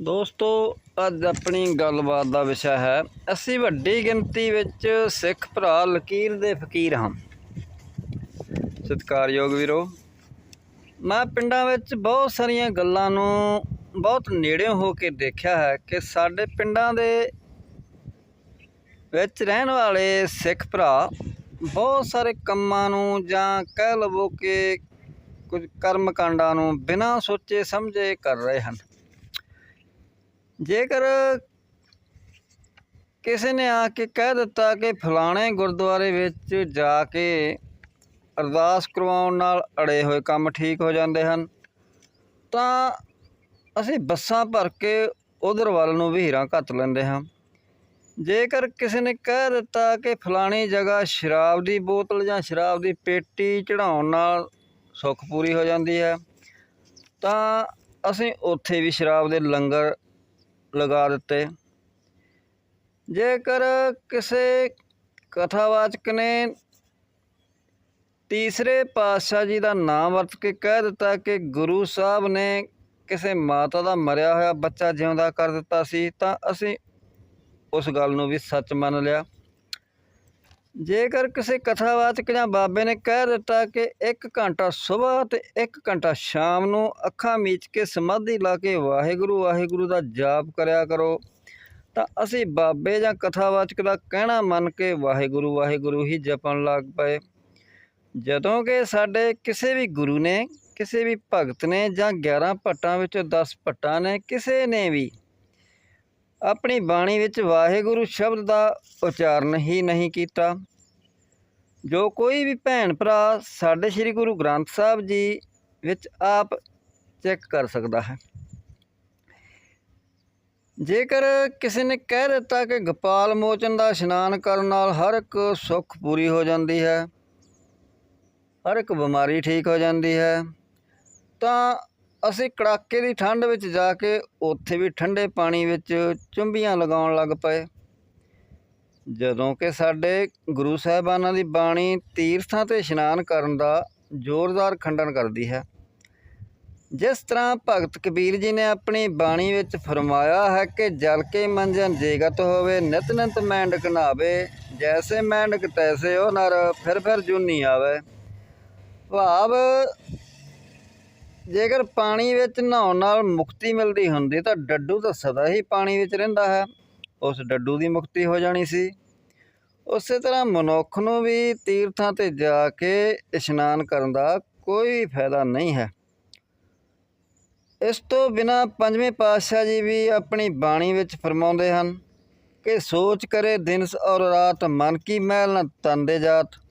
ਦੋਸਤੋ, ਅੱਜ ਆਪਣੀ ਗੱਲਬਾਤ ਦਾ ਵਿਸ਼ਾ ਹੈ, ਅਸੀਂ ਵੱਡੀ ਗਿਣਤੀ ਵਿੱਚ ਸਿੱਖ ਭਰਾ ਲਕੀਰ ਦੇ ਫਕੀਰ ਹਾਂ। ਸਤਿਕਾਰਯੋਗ ਵੀਰੋ, ਮੈਂ ਪਿੰਡਾਂ ਵਿੱਚ ਬਹੁਤ ਸਾਰੀਆਂ ਗੱਲਾਂ ਨੂੰ ਬਹੁਤ ਨੇੜਿਓਂ ਹੋ ਕੇ ਦੇਖਿਆ ਹੈ ਕਿ ਸਾਡੇ ਪਿੰਡਾਂ ਦੇ ਵਿੱਚ ਰਹਿਣ ਵਾਲੇ ਸਿੱਖ ਭਰਾ ਬਹੁਤ ਸਾਰੇ ਕੰਮਾਂ ਨੂੰ ਜਾਂ ਕਹਿ ਲਵੋ ਕਿ ਕੁਝ ਕਰਮ ਕਾਂਡਾਂ ਨੂੰ ਬਿਨਾਂ ਸੋਚੇ ਸਮਝੇ ਕਰ ਰਹੇ ਹਨ। ਜੇਕਰ ਕਿਸੇ ਨੇ ਆ ਕੇ ਕਹਿ ਦਿੱਤਾ ਕਿ ਫਲਾਣੇ ਗੁਰਦੁਆਰੇ ਵਿੱਚ ਜਾ ਕੇ ਅਰਦਾਸ ਕਰਵਾਉਣ ਨਾਲ ਅੜੇ ਹੋਏ ਕੰਮ ਠੀਕ ਹੋ ਜਾਂਦੇ ਹਨ, ਤਾਂ ਅਸੀਂ ਬੱਸਾਂ ਭਰ ਕੇ ਉਧਰ ਵੱਲ ਨੂੰ ਵਹੀਰਾਂ ਘੱਟ ਲੈਂਦੇ ਹਾਂ। ਜੇਕਰ ਕਿਸੇ ਨੇ ਕਹਿ ਦਿੱਤਾ ਕਿ ਫਲਾਣੀ ਜਗ੍ਹਾ ਸ਼ਰਾਬ ਦੀ ਬੋਤਲ ਜਾਂ ਸ਼ਰਾਬ ਦੀ ਪੇਟੀ ਚੜਾਉਣ ਨਾਲ ਸੁੱਖ ਪੂਰੀ ਹੋ ਜਾਂਦੀ ਹੈ, ਤਾਂ ਅਸੀਂ ਉੱਥੇ ਵੀ ਸ਼ਰਾਬ ਦੇ ਲੰਗਰ ਲਗਾ ਦਿੱਤੇ। ਜੇਕਰ ਕਿਸੇ ਕਥਾਵਾਚਕ ਨੇ ਤੀਸਰੇ ਪਾਤਸ਼ਾਹ ਜੀ ਦਾ ਨਾਮ ਵਰਤ ਕੇ ਕਹਿ ਦਿੱਤਾ ਕਿ ਗੁਰੂ ਸਾਹਿਬ ਨੇ ਕਿਸੇ ਮਾਤਾ ਦਾ ਮਰਿਆ ਹੋਇਆ ਬੱਚਾ ਜਿਉਂਦਾ ਕਰ ਦਿੱਤਾ ਸੀ, ਤਾਂ ਅਸੀਂ ਉਸ ਗੱਲ ਨੂੰ ਵੀ ਸੱਚ ਮੰਨ ਲਿਆ। ਜੇਕਰ ਕਿਸੇ ਕਥਾਵਾਚਕ ਜਾਂ ਬਾਬੇ ਨੇ ਕਹਿ ਦਿੱਤਾ ਕਿ 1 ਘੰਟਾ ਸਵੇਰ ਤੇ 1 ਘੰਟਾ ਸ਼ਾਮ ਨੂੰ ਅੱਖਾਂ ਮੀਚ ਕੇ ਸਮਾਧੀ ਲਾ ਕੇ ਵਾਹਿਗੁਰੂ ਵਾਹਿਗੁਰੂ ਦਾ ਜਾਪ ਕਰਿਆ ਕਰੋ, ਤਾਂ ਅਸੀਂ ਬਾਬੇ ਜਾਂ ਕਥਾਵਾਚਕ ਦਾ ਕਹਿਣਾ ਮੰਨ ਕੇ ਵਾਹਿਗੁਰੂ ਵਾਹਿਗੁਰੂ ਹੀ ਜਪਣ ਲੱਗ ਪਏ। ਜਦੋਂ ਕਿ ਸਾਡੇ ਕਿਸੇ ਵੀ ਗੁਰੂ ਨੇ, ਕਿਸੇ ਵੀ ਭਗਤ ਨੇ ਜਾਂ 11 ਭੱਟਾਂ ਵਿੱਚੋਂ 10 ਭੱਟਾਂ ਨੇ, ਕਿਸੇ ਨੇ ਵੀ ਆਪਣੀ ਬਾਣੀ ਵਿੱਚ ਵਾਹਿਗੁਰੂ ਸ਼ਬਦ ਦਾ ਉਚਾਰਨ ਹੀ ਨਹੀਂ ਕੀਤਾ। ਜੋ ਕੋਈ ਵੀ ਭੈਣ ਭਰਾ ਸਾਡੇ ਸ੍ਰੀ ਗੁਰੂ ਗ੍ਰੰਥ ਸਾਹਿਬ ਜੀ ਵਿੱਚ ਆਪ ਚੈੱਕ ਕਰ ਸਕਦਾ ਹੈ। ਜੇਕਰ ਕਿਸੇ ਨੇ ਕਹਿ ਦਿੱਤਾ ਕਿ ਗੋਪਾਲ ਮੋਚਨ ਦਾ ਇਸ਼ਨਾਨ ਕਰਨ ਨਾਲ ਹਰ ਇੱਕ ਸੁੱਖ ਪੂਰੀ ਹੋ ਜਾਂਦੀ ਹੈ, ਹਰ ਇੱਕ ਬਿਮਾਰੀ ਠੀਕ ਹੋ ਜਾਂਦੀ ਹੈ, ਤਾਂ ਅਸੀਂ ਕੜਾਕੇ ਦੀ ਠੰਡ ਵਿੱਚ ਜਾ ਕੇ ਉੱਥੇ ਵੀ ਠੰਡੇ ਪਾਣੀ ਵਿੱਚ ਚੁੰਬੀਆਂ ਲਗਾਉਣ ਲੱਗ ਪਏ। ਜਦੋਂ ਕਿ ਸਾਡੇ ਗੁਰੂ ਸਾਹਿਬਾਨਾਂ ਦੀ ਬਾਣੀ ਤੀਰਥਾਂ ਤੇ ਇਸ਼ਨਾਨ ਕਰਨ ਦਾ ਜ਼ੋਰਦਾਰ ਖੰਡਨ ਕਰਦੀ ਹੈ। ਜਿਸ ਤਰ੍ਹਾਂ ਭਗਤ ਕਬੀਰ ਜੀ ਨੇ ਆਪਣੀ ਬਾਣੀ ਵਿੱਚ ਫਰਮਾਇਆ ਹੈ ਕਿ ਜਲ ਕੇ ਮੰਜਨ ਜੇਗਤ ਹੋਵੇ, ਨਿਤ ਨਿਤ ਮੈਂਡਕ ਨਾਵੇ ਜੈਸੇ ਮੈਂਡਕ ਤੈਸੇ ਉਹ ਨਰ, ਫਿਰ ਫਿਰ ਜੁਨੀ ਆਵੇ। ਭਾਵ ਜੇਕਰ ਪਾਣੀ ਵਿੱਚ ਨਹਾਉਣ ਨਾਲ ਮੁਕਤੀ ਮਿਲਦੀ ਹੁੰਦੀ, ਤਾਂ ਡੱਡੂ ਤਾਂ ਸਦਾ ਹੀ ਪਾਣੀ ਵਿੱਚ ਰਹਿੰਦਾ ਹੈ। ਉਸ ਡੱਡੂ ਦੀ ਮੁਕਤੀ ਹੋ ਜਾਣੀ ਸੀ। ਉਸੇ ਤਰ੍ਹਾਂ ਮਨੁੱਖ ਨੂੰ ਵੀ ਤੀਰਥਾਂ ਤੇ ਜਾ ਕੇ ਇਸ਼ਨਾਨ ਕਰਨ ਦਾ ਕੋਈ ਫਾਇਦਾ ਨਹੀਂ ਹੈ। ਇਸ ਤੋਂ ਬਿਨਾ ਪੰਜਵੇਂ ਪਾਤਸ਼ਾਹ ਜੀ ਵੀ ਆਪਣੀ ਬਾਣੀ ਵਿੱਚ ਫਰਮਾਉਂਦੇ ਹਨ ਕਿ ਸੋਚ ਕਰੇ ਦਿਨ ਔਰ ਰਾਤ ਮਨ ਕੀ ਮੈਲ ਨ ਤਨ ਦੇ ਜਾਤ।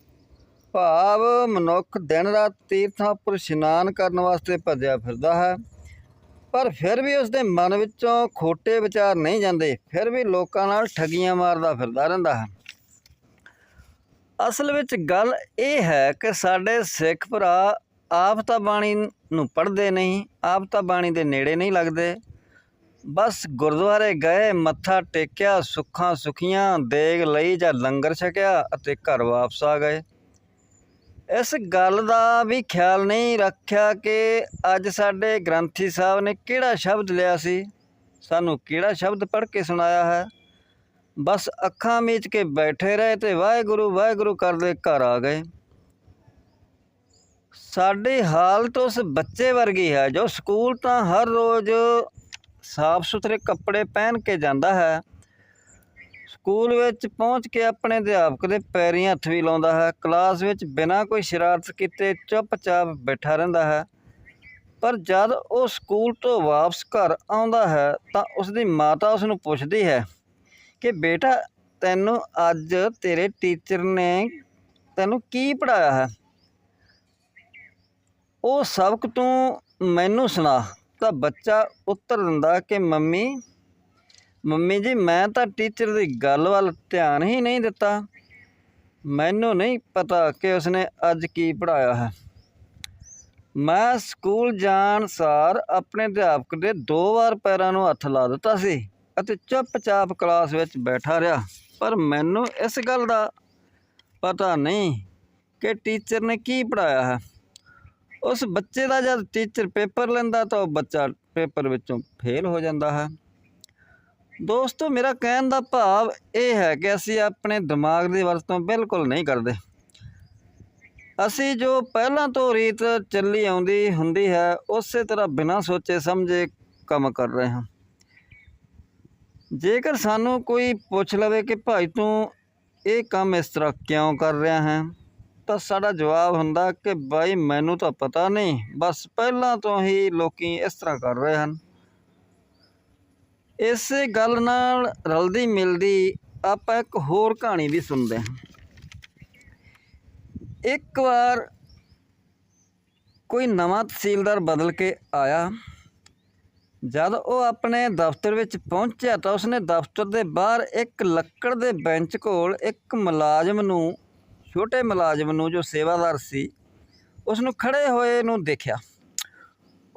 ਭਾਵ ਮਨੁੱਖ ਦਿਨ ਰਾਤ ਤੀਰਥਾਂ ਉੱਪਰ ਇਸ਼ਨਾਨ ਕਰਨ ਵਾਸਤੇ ਭੱਜਿਆ ਫਿਰਦਾ ਹੈ, ਪਰ ਫਿਰ ਵੀ ਉਸ ਦੇ ਮਨ ਵਿੱਚੋਂ ਖੋਟੇ ਵਿਚਾਰ ਨਹੀਂ ਜਾਂਦੇ, ਫਿਰ ਵੀ ਲੋਕਾਂ ਨਾਲ ਠੱਗੀਆਂ ਮਾਰਦਾ ਫਿਰਦਾ ਰਹਿੰਦਾ ਹੈ। ਅਸਲ ਵਿੱਚ ਗੱਲ ਇਹ ਹੈ ਕਿ ਸਾਡੇ ਸਿੱਖ ਭਰਾ ਆਪ ਤਾਂ ਬਾਣੀ ਨੂੰ ਪੜ੍ਹਦੇ ਨਹੀਂ, ਆਪ ਤਾਂ ਬਾਣੀ ਦੇ ਨੇੜੇ ਨਹੀਂ ਲੱਗਦੇ। ਬਸ ਗੁਰਦੁਆਰੇ ਗਏ, ਮੱਥਾ ਟੇਕਿਆ, ਸੁੱਖਾਂ ਸੁਖੀਆਂ, ਦੇਗ ਲਈ ਜਾਂ ਲੰਗਰ ਛਕਿਆ ਅਤੇ ਘਰ ਵਾਪਸ ਆ ਗਏ। ਇਸ ਗੱਲ ਦਾ ਵੀ ਖਿਆਲ ਨਹੀਂ ਰੱਖਿਆ ਕਿ ਅੱਜ ਸਾਡੇ ਗ੍ਰੰਥੀ ਸਾਹਿਬ ਨੇ ਕਿਹੜਾ ਸ਼ਬਦ ਲਿਆ ਸੀ। ਸਾਨੂੰ ਕਿਹੜਾ ਸ਼ਬਦ ਪੜ੍ਹ ਕੇ ਸੁਣਾਇਆ ਹੈ। ਬਸ ਅੱਖਾਂ ਮੀਚ ਕੇ ਬੈਠੇ ਰਹੇ ਤੇ ਵਾਹਿਗੁਰੂ ਵਾਹਿਗੁਰੂ ਕਰਦੇ ਘਰ ਆ ਗਏ। ਸਾਡੀ ਹਾਲਤ ਉਸ ਬੱਚੇ ਵਰਗੀ ਹੈ ਜੋ ਸਕੂਲ ਤਾਂ ਹਰ ਰੋਜ਼ ਸਾਫ਼ ਸੁਥਰੇ ਕੱਪੜੇ ਪਹਿਨ ਕੇ ਜਾਂਦਾ ਹੈ। ਸਕੂਲ ਵਿੱਚ ਪਹੁੰਚ ਕੇ ਆਪਣੇ ਅਧਿਆਪਕ ਦੇ ਪੈਰੀਂ ਹੱਥ ਵੀ ਲਾਉਂਦਾ ਹੈ। ਕਲਾਸ ਵਿੱਚ ਬਿਨਾਂ ਕੋਈ ਸ਼ਰਾਰਤ ਕੀਤੇ ਚੁੱਪਚਾਪ ਬੈਠਾ ਰਹਿੰਦਾ ਹੈ। ਪਰ ਜਦ ਉਹ ਸਕੂਲ ਤੋਂ ਵਾਪਸ ਘਰ ਆਉਂਦਾ ਹੈ, ਤਾਂ ਉਸ ਦੀ ਮਾਤਾ ਉਸ ਨੂੰ ਪੁੱਛਦੀ ਹੈ ਕਿ, ਬੇਟਾ, ਤੈਨੂੰ ਅੱਜ ਤੇਰੇ ਟੀਚਰ ਨੇ ਤੈਨੂੰ ਕੀ ਪੜਾਇਆ ਹੈ? ਉਹ ਸਬਕ ਤੂੰ ਮੈਨੂੰ ਸੁਣਾ। ਤਾਂ ਬੱਚਾ ਉੱਤਰ ਦਿੰਦਾ ਕਿ, ਮੰਮੀ ਮੰਮੀ ਜੀ, ਮੈਂ ਤਾਂ ਟੀਚਰ ਦੀ ਗੱਲ ਵੱਲ ਧਿਆਨ ਹੀ ਨਹੀਂ ਦਿੱਤਾ। ਮੈਨੂੰ ਨਹੀਂ ਪਤਾ ਕਿ ਉਸਨੇ ਅੱਜ ਕੀ ਪੜਾਇਆ ਹੈ। ਮੈਂ ਸਕੂਲ ਜਾਣ ਸਾਰ ਆਪਣੇ ਅਧਿਆਪਕ ਦੇ ਦੋ ਵਾਰ ਪੈਰਾਂ ਨੂੰ ਹੱਥ ਲਾ ਦਿੱਤਾ ਸੀ ਅਤੇ ਚੁੱਪਚਾਪ ਕਲਾਸ ਵਿੱਚ ਬੈਠਾ ਰਿਹਾ। ਪਰ ਮੈਨੂੰ ਇਸ ਗੱਲ ਦਾ ਪਤਾ ਨਹੀਂ ਕਿ ਟੀਚਰ ਨੇ ਕੀ ਪੜਾਇਆ ਹੈ। ਉਸ ਬੱਚੇ ਦਾ ਜਦ ਟੀਚਰ ਪੇਪਰ ਲੈਂਦਾ ਤਾਂ ਉਹ ਬੱਚਾ ਪੇਪਰ ਵਿੱਚੋਂ ਫੇਲ ਹੋ ਜਾਂਦਾ ਹੈ। ਦੋਸਤੋ, ਮੇਰਾ ਕਹਿਣ ਦਾ ਭਾਵ ਇਹ ਹੈ ਕਿ ਅਸੀਂ ਆਪਣੇ ਦਿਮਾਗ ਦੀ ਵਰਤੋਂ ਬਿਲਕੁਲ ਨਹੀਂ ਕਰਦੇ। ਅਸੀਂ ਜੋ ਪਹਿਲਾਂ ਤੋਂ ਰੀਤ ਚੱਲੀ ਆਉਂਦੀ ਹੁੰਦੀ ਹੈ, ਉਸੇ ਤਰ੍ਹਾਂ ਬਿਨਾਂ ਸੋਚੇ ਸਮਝੇ ਕੰਮ ਕਰ ਰਹੇ ਹਾਂ। ਜੇਕਰ ਸਾਨੂੰ ਕੋਈ ਪੁੱਛ ਲਵੇ ਕਿ ਭਾਈ, ਤੂੰ ਇਹ ਕੰਮ ਇਸ ਤਰ੍ਹਾਂ ਕਿਉਂ ਕਰ ਰਿਹਾ ਹੈ, ਤਾਂ ਸਾਡਾ ਜਵਾਬ ਹੁੰਦਾ ਕਿ ਬਾਈ ਮੈਨੂੰ ਤਾਂ ਪਤਾ ਨਹੀਂ। ਬਸ ਪਹਿਲਾਂ ਤੋਂ ਹੀ ਲੋਕੀ ਇਸ ਤਰ੍ਹਾਂ ਕਰ ਰਹੇ ਹਨ। ਇਸ ਗੱਲ ਨਾਲ ਰਲਦੀ ਮਿਲਦੀ ਆਪਾਂ ਇੱਕ ਹੋਰ ਕਹਾਣੀ ਵੀ ਸੁਣਦੇ ਹਾਂ। ਇੱਕ ਵਾਰ ਕੋਈ ਨਵਾਂ ਤਹਿਸੀਲਦਾਰ ਬਦਲ ਕੇ ਆਇਆ। ਜਦ ਉਹ ਆਪਣੇ ਦਫ਼ਤਰ ਵਿੱਚ ਪਹੁੰਚਿਆ ਤਾਂ ਉਸਨੇ ਦਫ਼ਤਰ ਦੇ ਬਾਹਰ ਇੱਕ ਲੱਕੜ ਦੇ ਬੈਂਚ ਕੋਲ ਇੱਕ ਮੁਲਾਜ਼ਮ ਨੂੰ, ਛੋਟੇ ਮੁਲਾਜ਼ਮ ਨੂੰ ਜੋ ਸੇਵਾਦਾਰ ਸੀ ਉਸ ਨੂੰ ਖੜੇ ਹੋਏ ਨੂੰ ਦੇਖਿਆ।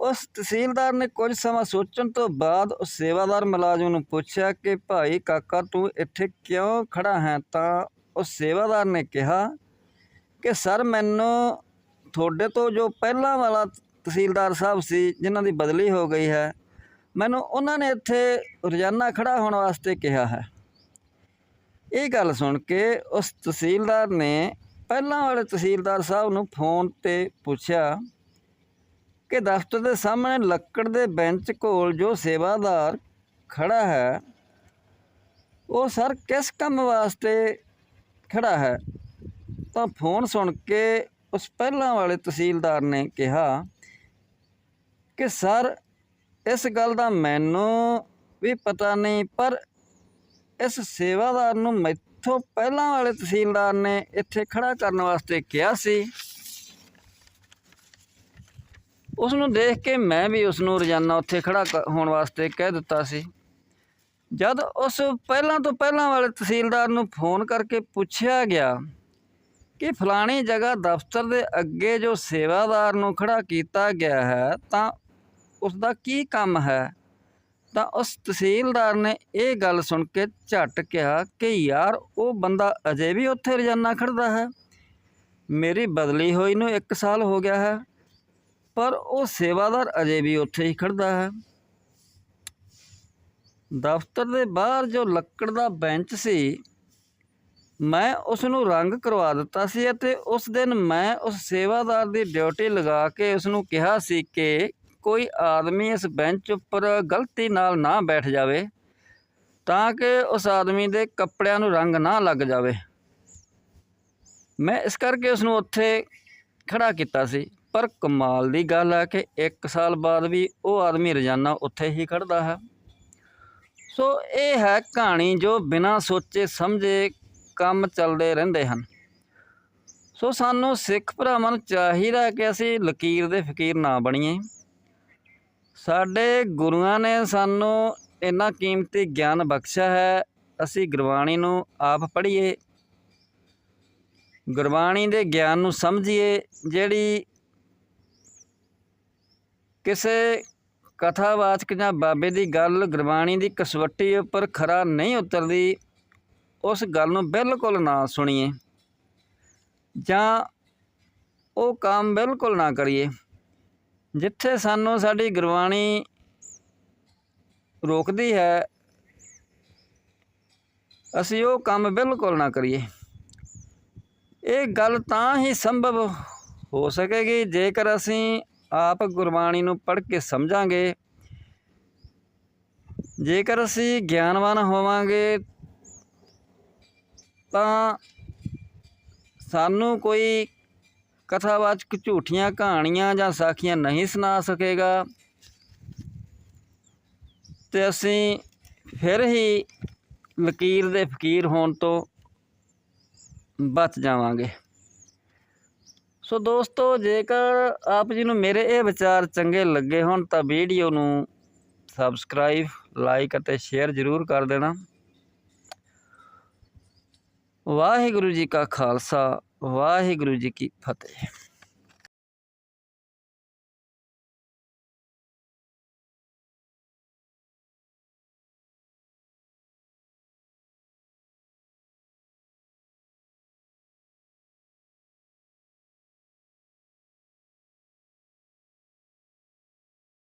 ਉਸ ਤਹਿਸੀਲਦਾਰ ਨੇ ਕੁਝ ਸਮਾਂ ਸੋਚਣ ਤੋਂ ਬਾਅਦ ਉਸ ਸੇਵਾਦਾਰ ਮੁਲਾਜ਼ਮ ਨੂੰ ਪੁੱਛਿਆ ਕਿ, ਭਾਈ ਕਾਕਾ, ਤੂੰ ਇੱਥੇ ਕਿਉਂ ਖੜਾ ਹੈ? ਤਾਂ ਉਸ ਸੇਵਾਦਾਰ ਨੇ ਕਿਹਾ ਕਿ, ਸਰ, ਮੈਨੂੰ ਤੁਹਾਡੇ ਤੋਂ ਜੋ ਪਹਿਲਾਂ ਵਾਲਾ ਤਹਿਸੀਲਦਾਰ ਸਾਹਿਬ ਸੀ, ਜਿਨ੍ਹਾਂ ਦੀ ਬਦਲੀ ਹੋ ਗਈ ਹੈ, ਮੈਨੂੰ ਉਹਨਾਂ ਨੇ ਇੱਥੇ ਰੋਜ਼ਾਨਾ ਖੜਾ ਹੋਣ ਵਾਸਤੇ ਕਿਹਾ ਹੈ। ਇਹ ਗੱਲ ਸੁਣ ਕੇ ਉਸ ਤਹਿਸੀਲਦਾਰ ਨੇ ਪਹਿਲਾਂ ਵਾਲੇ ਤਹਿਸੀਲਦਾਰ ਸਾਹਿਬ ਨੂੰ ਫੋਨ ਤੇ ਪੁੱਛਿਆ ਕਿ ਦਫ਼ਤਰ ਦੇ ਸਾਹਮਣੇ ਲੱਕੜ ਦੇ ਬੈਂਚ ਕੋਲ ਜੋ ਸੇਵਾਦਾਰ ਖੜਾ ਹੈ, ਉਹ ਸਰ ਕਿਸ ਕੰਮ ਵਾਸਤੇ ਖੜਾ ਹੈ? ਤਾਂ ਫੋਨ ਸੁਣ ਕੇ ਉਸ ਪਹਿਲਾਂ ਵਾਲੇ ਤਹਿਸੀਲਦਾਰ ਨੇ ਕਿਹਾ ਕਿ ਸਰ, ਇਸ ਗੱਲ ਦਾ ਮੈਨੂੰ ਵੀ ਪਤਾ ਨਹੀਂ, ਪਰ ਇਸ ਸੇਵਾਦਾਰ ਨੂੰ ਮੈਥੋਂ ਪਹਿਲਾਂ ਵਾਲੇ ਤਹਿਸੀਲਦਾਰ ਨੇ ਇੱਥੇ ਖੜਾ ਕਰਨ ਵਾਸਤੇ ਕਿਹਾ ਸੀ। ਉਸ ਨੂੰ ਦੇਖ ਕੇ ਮੈਂ ਵੀ ਉਸ ਨੂੰ ਰੋਜ਼ਾਨਾ ਉੱਥੇ ਖੜਾ ਕ- ਹੋਣ ਵਾਸਤੇ ਕਹਿ ਦਿੱਤਾ ਸੀ। ਜਦ ਉਸ ਪਹਿਲਾਂ ਤੋਂ ਪਹਿਲਾਂ ਵਾਲੇ ਤਹਿਸੀਲਦਾਰ ਨੂੰ ਫੋਨ ਕਰਕੇ ਪੁੱਛਿਆ ਗਿਆ ਕਿ ਫਲਾਣੀ ਜਗ੍ਹਾ ਦਫ਼ਤਰ ਦੇ ਅੱਗੇ ਜੋ ਸੇਵਾਦਾਰ ਨੂੰ ਖੜਾ ਕੀਤਾ ਗਿਆ ਹੈ, ਤਾਂ ਉਸ ਦਾ ਕੀ ਕੰਮ ਹੈ? ਤਾਂ ਉਸ ਤਹਿਸੀਲਦਾਰ ਨੇ ਇਹ ਗੱਲ ਸੁਣ ਕੇ ਝਟ ਕਿਹਾ ਕਿ ਯਾਰ, ਉਹ ਬੰਦਾ ਅਜੇ ਵੀ ਉੱਥੇ ਰੋਜ਼ਾਨਾ ਖੜਦਾ ਹੈ। ਮੇਰੀ ਬਦਲੀ ਹੋਈ ਨੂੰ 1 ਸਾਲ ਹੋ ਗਿਆ ਹੈ। ਪਰ ਉਹ ਸੇਵਾਦਾਰ ਅਜੇ ਵੀ ਉੱਥੇ ਹੀ ਖੜਦਾ ਹੈ। ਦਫ਼ਤਰ ਦੇ ਬਾਹਰ ਜੋ ਲੱਕੜ ਦਾ ਬੈਂਚ ਸੀ, ਮੈਂ ਉਸ ਨੂੰ ਰੰਗ ਕਰਵਾ ਦਿੱਤਾ ਸੀ ਅਤੇ ਉਸ ਦਿਨ ਮੈਂ ਉਸ ਸੇਵਾਦਾਰ ਦੀ ਡਿਊਟੀ ਲਗਾ ਕੇ ਉਸ ਨੂੰ ਕਿਹਾ ਸੀ ਕਿ ਕੋਈ ਆਦਮੀ ਇਸ ਬੈਂਚ ਉੱਪਰ ਗਲਤੀ ਨਾਲ ਨਾ ਬੈਠ ਜਾਵੇ ਤਾਂ ਕਿ ਉਸ ਆਦਮੀ ਦੇ ਕੱਪੜਿਆਂ ਨੂੰ ਰੰਗ ਨਾ ਲੱਗ ਜਾਵੇ। ਮੈਂ ਇਸ ਕਰਕੇ ਉਸ ਨੂੰ ਉੱਥੇ ਖੜਾ ਕੀਤਾ ਸੀ। ਪਰ ਕਮਾਲ ਦੀ ਗੱਲ ਹੈ ਕਿ 1 ਸਾਲ ਬਾਅਦ ਵੀ ਉਹ ਆਦਮੀ ਰੋਜ਼ਾਨਾ ਉੱਥੇ ਹੀ ਖੜਦਾ ਹੈ। ਸੋ ਇਹ ਹੈ ਕਹਾਣੀ ਜੋ ਬਿਨਾਂ ਸੋਚੇ ਸਮਝੇ ਕੰਮ ਚੱਲਦੇ ਰਹਿੰਦੇ ਹਨ। ਸੋ ਸਾਨੂੰ ਸਿੱਖ ਭਰਾਵਾਂ ਨੂੰ ਚਾਹੀਦਾ ਕਿ ਅਸੀਂ ਲਕੀਰ ਦੇ ਫਕੀਰ ਨਾ ਬਣੀਏ। ਸਾਡੇ ਗੁਰੂਆਂ ਨੇ ਸਾਨੂੰ ਇੰਨਾ ਕੀਮਤੀ ਗਿਆਨ ਬਖਸ਼ਿਆ ਹੈ, ਅਸੀਂ ਗੁਰਬਾਣੀ ਨੂੰ ਆਪ ਪੜ੍ਹੀਏ, ਗੁਰਬਾਣੀ ਦੇ ਗਿਆਨ ਨੂੰ ਸਮਝੀਏ, ਜਿਹੜੀ ਕਿਸੇ ਕਥਾਵਾਚਕ ਜਾਂ ਬਾਬੇ ਦੀ ਗੱਲ ਗੁਰਬਾਣੀ ਦੀ ਕਸਵੱਟੀ ਉੱਪਰ ਖਰਾ ਨਹੀਂ ਉਤਰਦੀ, ਉਸ ਗੱਲ ਨੂੰ ਬਿਲਕੁਲ ਨਾ ਸੁਣੀਏ ਜਾਂ ਉਹ ਕੰਮ ਬਿਲਕੁਲ ਨਾ ਕਰੀਏ। ਜਿੱਥੇ ਸਾਨੂੰ ਸਾਡੀ ਗੁਰਬਾਣੀ ਰੋਕਦੀ ਹੈ, ਅਸੀਂ ਉਹ ਕੰਮ ਬਿਲਕੁਲ ਨਾ ਕਰੀਏ। ਇਹ ਗੱਲ ਤਾਂ ਹੀ ਸੰਭਵ ਹੋ ਸਕੇਗੀ ਜੇਕਰ ਅਸੀਂ ਆਪ ਗੁਰਬਾਣੀ ਨੂੰ ਪੜ੍ਹ ਕੇ ਸਮਝਾਂਗੇ। ਜੇਕਰ ਅਸੀਂ ਗਿਆਨਵਾਨ ਹੋਵਾਂਗੇ, ਤਾਂ ਸਾਨੂੰ ਕੋਈ ਕਥਾਵਾਚਕ ਝੂਠੀਆਂ ਕਹਾਣੀਆਂ ਜਾਂ ਸਾਖੀਆਂ ਨਹੀਂ ਸੁਣਾ ਸਕੇਗਾ। ਤੇ ਅਸੀਂ ਫਿਰ ਹੀ ਲਕੀਰ ਦੇ ਫਕੀਰ ਹੋਣ ਤੋਂ ਬਚ ਜਾਵਾਂਗੇ। ਸੋ ਦੋਸਤੋ, ਜੇਕਰ ਆਪ ਜੀ ਨੂੰ ਮੇਰੇ ਇਹ ਵਿਚਾਰ ਚੰਗੇ ਲੱਗੇ ਹੋਣ, ਤਾਂ ਵੀਡੀਓ ਨੂੰ ਸਬਸਕ੍ਰਾਈਬ, ਲਾਈਕ ਅਤੇ ਸ਼ੇਅਰ ਜ਼ਰੂਰ ਕਰ ਦੇਣਾ। ਵਾਹਿਗੁਰੂ ਜੀ ਕਾ ਖਾਲਸਾ, ਵਾਹਿਗੁਰੂ ਜੀ ਕੀ ਫਤਿਹ।